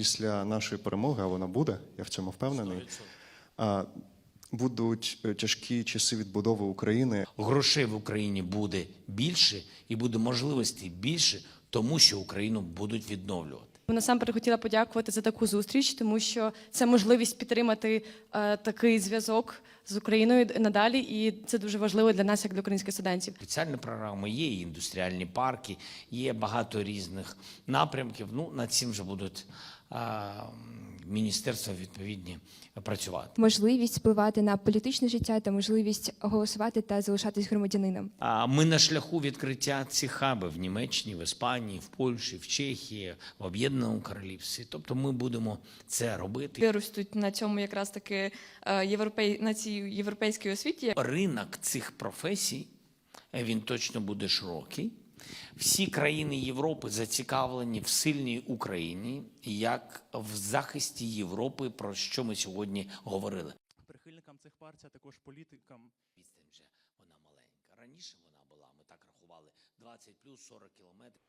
після нашої перемоги, а вона буде, я в цьому впевнений. а, Будуть е, тяжкі часи відбудови України. Грошей в Україні буде більше і буде можливостей більше, тому що Україну будуть відновлювати. Насамперед хотіла подякувати за таку зустріч, тому що це можливість підтримати е, такий зв'язок з Україною надалі, і це дуже важливо для нас, як для українських студентів. Спеціальні програми є, і індустріальні парки, є багато різних напрямків. Ну, над цим вже будуть міністерства відповідні працювати. можливість впливати на політичне життя та можливість голосувати та залишатись громадянином. А ми на шляху відкриття цих хабів в Німеччині, в Іспанії, в Польщі, в Чехії, в Об'єднаному Королівстві. Тобто ми будемо це робити. Ростуть на цьому якраз таки е, європей на цій європейській освіті. Ринок цих професій е, він точно буде широкий. Всі країни Європи зацікавлені в сильній Україні як в захисті Європи, про що ми сьогодні говорили. прихильникам цих партій, а також політикам Відстань вже вона маленька. Раніше вона була, ми так рахували, 20 плюс 40 кілометрів.